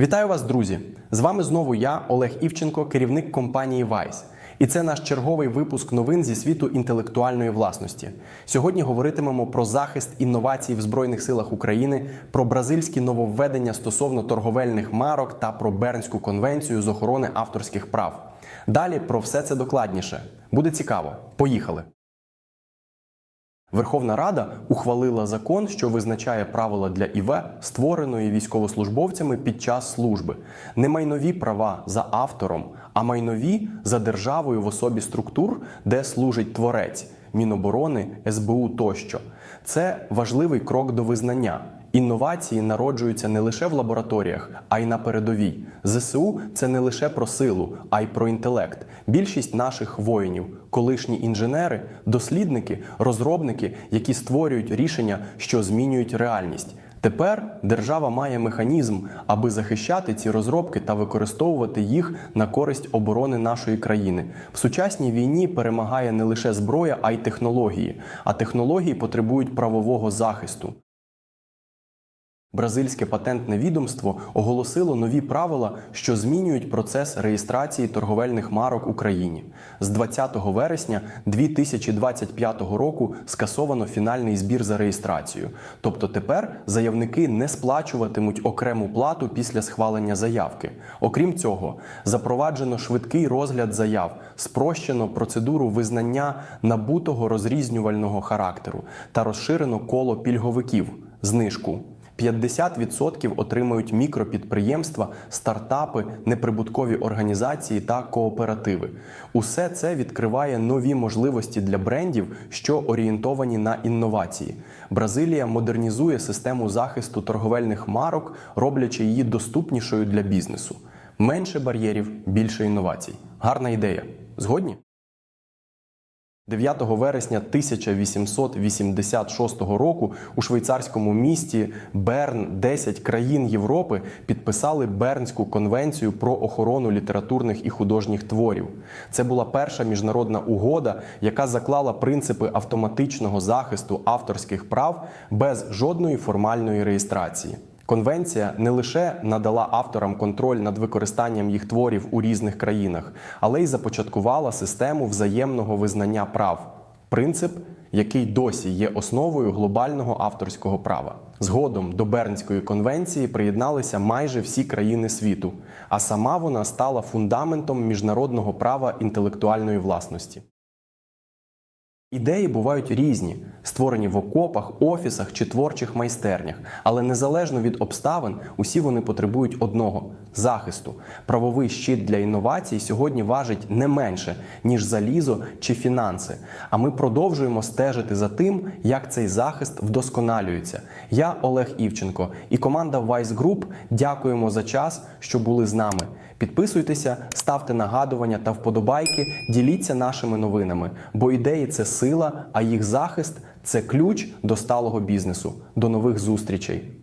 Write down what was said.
Вітаю вас, друзі! З вами знову я, Олег Івченко, керівник компанії Vice. І це наш черговий випуск новин зі світу інтелектуальної власності. Сьогодні говоритимемо про захист інновацій в Збройних силах України, про бразильські нововведення стосовно торговельних марок та про Бернську конвенцію з охорони авторських прав. Далі про все це докладніше. Буде цікаво. Поїхали! Верховна Рада ухвалила закон, що визначає правила для ІВ, створеної військовослужбовцями під час служби. Не майнові права за автором, а майнові за державою в особі структур, де служить творець, Міноборони, СБУ тощо. Це важливий крок до визнання. Інновації народжуються не лише в лабораторіях, а й на передовій. ЗСУ це не лише про силу, а й про інтелект. Більшість наших воїнів, колишні інженери, дослідники, розробники, які створюють рішення, що змінюють реальність. Тепер держава має механізм, аби захищати ці розробки та використовувати їх на користь оборони нашої країни. В сучасній війні перемагає не лише зброя, а й технології. А технології потребують правового захисту. Бразильське патентне відомство оголосило нові правила, що змінюють процес реєстрації торговельних марок Україні. З 20 вересня 2025 року скасовано фінальний збір за реєстрацію. Тобто тепер заявники не сплачуватимуть окрему плату після схвалення заявки. Окрім цього, запроваджено швидкий розгляд заяв, спрощено процедуру визнання набутого розрізнювального характеру та розширено коло пільговиків знижку. 50% отримають мікропідприємства, стартапи, неприбуткові організації та кооперативи. Усе це відкриває нові можливості для брендів, що орієнтовані на інновації. Бразилія модернізує систему захисту торговельних марок, роблячи її доступнішою для бізнесу. Менше бар'єрів, більше інновацій. Гарна ідея. Згодні? 9 вересня 1886 року у швейцарському місті Берн 10 країн Європи підписали Бернську конвенцію про охорону літературних і художніх творів. Це була перша міжнародна угода, яка заклала принципи автоматичного захисту авторських прав без жодної формальної реєстрації. Конвенція не лише надала авторам контроль над використанням їх творів у різних країнах, але й започаткувала систему взаємного визнання прав. Принцип, який досі є основою глобального авторського права. Згодом до Бернської конвенції приєдналися майже всі країни світу, а сама вона стала фундаментом міжнародного права інтелектуальної власності. Ідеї бувають різні, створені в окопах, офісах чи творчих майстернях, але незалежно від обставин, усі вони потребують одного захисту. Правовий щит для інновацій сьогодні важить не менше, ніж залізо чи фінанси. А ми продовжуємо стежити за тим, як цей захист вдосконалюється. Я Олег Івченко і команда Vice Group дякуємо за час, що були з нами. Підписуйтеся, ставте нагадування та вподобайки, діліться нашими новинами, бо ідеї це сила, а їх захист це ключ до сталого бізнесу. До нових зустрічей.